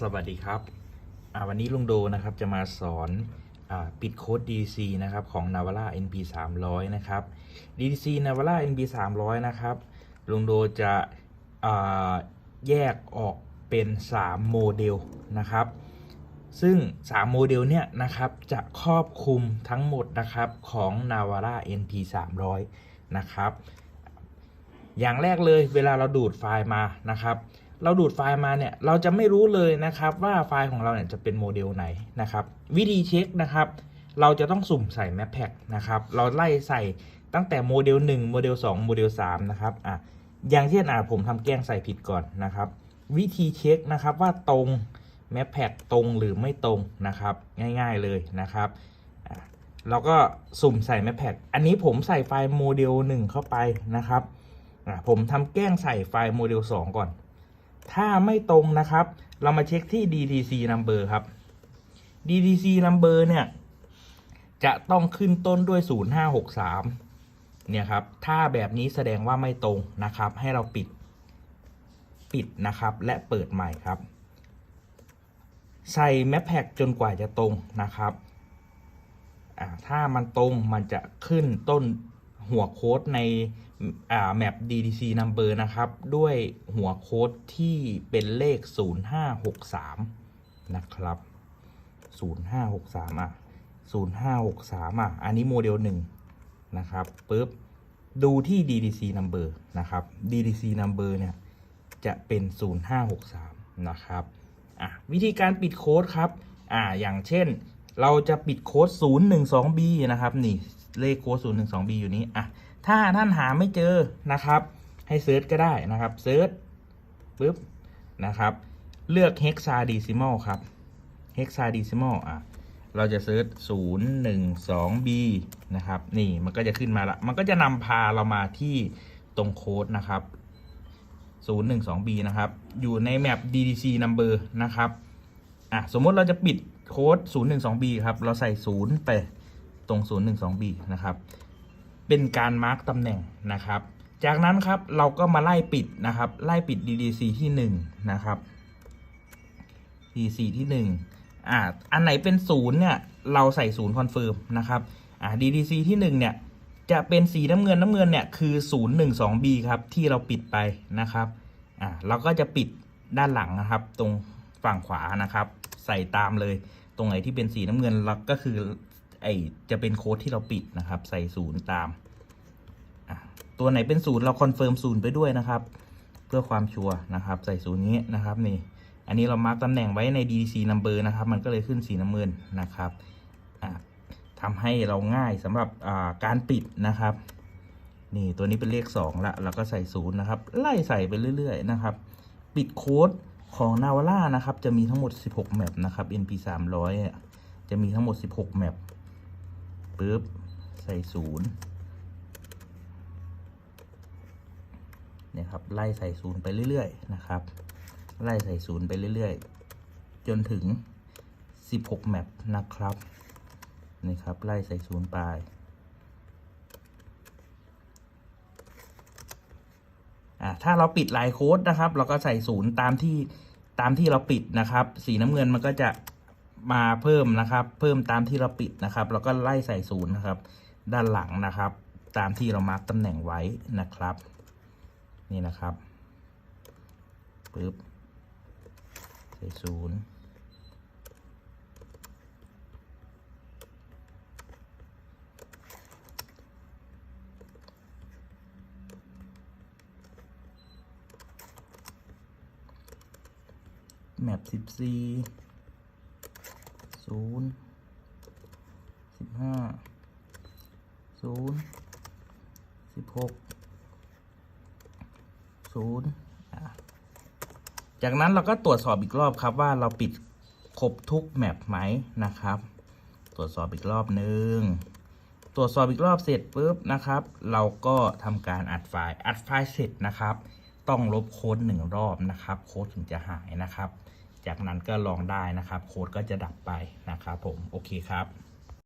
สวัสดีครับ วันนี้ลุงโดนะครับจะมาสอนอปิดโค้ด DC นะครับของ Navara NP 300นะครับ DC Navara NP 300นะครับลุงโดจะแยกออกเป็น 3 โมเดลนะครับ ซึ่ง 3 โมเดลเนี่ยนะครับจะครอบคลุมทั้งหมดนะครับของ Navara NP 300นะครับ อย่างแรกเลยเวลาเราดูดไฟล์มานะครับ เราดูดไฟล์มาเนี่ย เราจะไม่รู้เลยนะครับว่าไฟล์ของเราเนี่ยจะเป็นโมเดลไหนนะครับ วิธีเช็คนะครับ เราจะต้องสุ่มใส่ Map Pack นะครับ เราไล่ใส่ตั้งแต่โมเดล1โมเดล2โมเดล3นะครับอะอย่างเช่นอะผมทำแกล้งใส่ผิดก่อนนะครับ วิธีเช็คนะครับว่าตรง Map Pack ตรงหรือไม่ตรงนะครับ ง่ายๆเลยนะครับอะเราก็สุ่มใส่ Map Pack อันนี้ผมใส่ไฟล์โมเดล1เข้าไปนะครับอะผมทำแกล้งใส่ไฟล์โมเดล2ก่อน ถ้าไม่ตรงนะครับ เรามาเช็คที่ DTC number ครับ DTC number เนี่ย จะต้องขึ้นต้นด้วย 0563 เนี่ยครับ ถ้าแบบนี้แสดงว่าไม่ตรงนะครับ ให้เราปิด ปิดนะครับ และเปิดใหม่ครับ ใส่ Map Pack จนกว่าจะตรงนะครับอ่าถ้ามันตรงมันจะขึ้นต้น หัวโค้ดในอ่า map DDC number นะครับ ด้วยหัวโค้ดที่เป็นเลข 0563 นะครับ 0563 อะ 0563 อะ อันนี้โมเดล 1 นะครับปุ๊บดูที่ DDC number นะครับ DDC number เนี่ยจะเป็น 0563 นะครับ อะ วิธีการปิดโค้ดครับ อ่า อย่างเช่น เราจะปิดโค้ด 012B นะครับ นี่เลขโค้ด 012B อยู่นี้อะถ้าท่านหาไม่เจอนะครับ ให้เซิร์ชก็ได้นะครับเซิร์ชปุ๊บนะครับ เลือก hexadecimal ครับ hexadecimal อะเราจะเซิร์ช 012B นะครับ นี่มันก็จะขึ้นมาละ มันก็จะนำพาเรามาที่ตรงโค้ดนะครับ 012B นะครับ อยู่ในแมป DDC number นะครับ อะ สมมติเราจะปิด โค้ด 012B ครับ เราใส่ 0 ไปตรง 012B นะครับ เป็นการมาร์กตำแหน่งนะครับ จากนั้นครับเราก็มาไล่ปิดนะครับ ไล่ปิด DDC ที่ 1 นะครับ DDC ที่1อ่าอันไหนเป็น 0 เนี่ย เราใส่0คอนเฟิร์มนะครับอ่า DDC ที่ 1 เนี่ย จะเป็นสีน้ำเงินน้ำเงินเนี่ยคือ 012B ครับ ที่เราปิดไปนะครับอ่าเราก็จะปิดด้านหลังนะครับ ตรงฝั่งขวานะครับ ใส่ตามเลย ตรงไหนที่เป็นสีน้ำเงินเราก็คือไอจะเป็นโค้ดที่เราปิดนะครับ ใส่ศูนย์ตาม ตัวไหนเป็นศูนย์เราคอนเฟิร์มศูนย์ไปด้วยนะครับ เพื่อความชัวร์นะครับ ใส่ศูนย์นี้นะครับนี่ อันนี้เรามาร์กตำแหน่งไว้ใน DDC number นะครับ มันก็เลยขึ้นสีน้ำเงินนะครับทำให้เราง่ายสำหรับการปิดนะครับ นี่ตัวนี้เป็นเลข2ละเราก็ใส่ศูนย์นะครับ ไล่ใส่ไปเรื่อย ๆ นะครับ ปิดโค้ด ของ Navara นะครับจะมีทั้งหมด 16 แมปนะครับ NP 300จะมีทั้งหมด 16 แมปปุ๊บใส่ศูนย์เนี่ยครับไล่ใส่ศูนย์ไปเรื่อยๆนะครับ ไล่ใส่ศูนย์ไปเรื่อยๆ จนถึง 16 แมปนะครับนี่ครับไล่ใส่ศูนย์ไป อ่า ถ้าเราปิดลายโค้ดนะครับ เราก็ใส่ศูนย์ตามที่ตามที่เราปิดนะครับ สีน้ำเงินมันก็จะมาเพิ่มนะครับ เพิ่มตามที่เราปิดนะครับ แล้วก็ไล่ใส่ศูนย์นะครับ ด้านหลังนะครับ ตามที่เรามาร์กตำแหน่งไว้นะครับ นี่นะครับปึ๊บใส่ศูนย์ แมปสิบสี่ศูนย์สิบห้าศูนย์สิบหกศูนย์จากนั้นเราก็ตรวจสอบอีกรอบครับว่าเราปิดครบทุกแมปไหมนะครับ ตรวจสอบอีกรอบหนึ่งตรวจสอบอีกรอบเสร็จปุ๊บนะครับ เราก็ทำการอัดไฟล์อัดไฟล์เสร็จนะครับ ต้องลบโค้ดหนึ่งรอบนะครับ โค้ดถึงจะหายนะครับ จากนั้นก็ลองได้นะครับ โค้ดก็จะดับไปนะครับผม โอเคครับ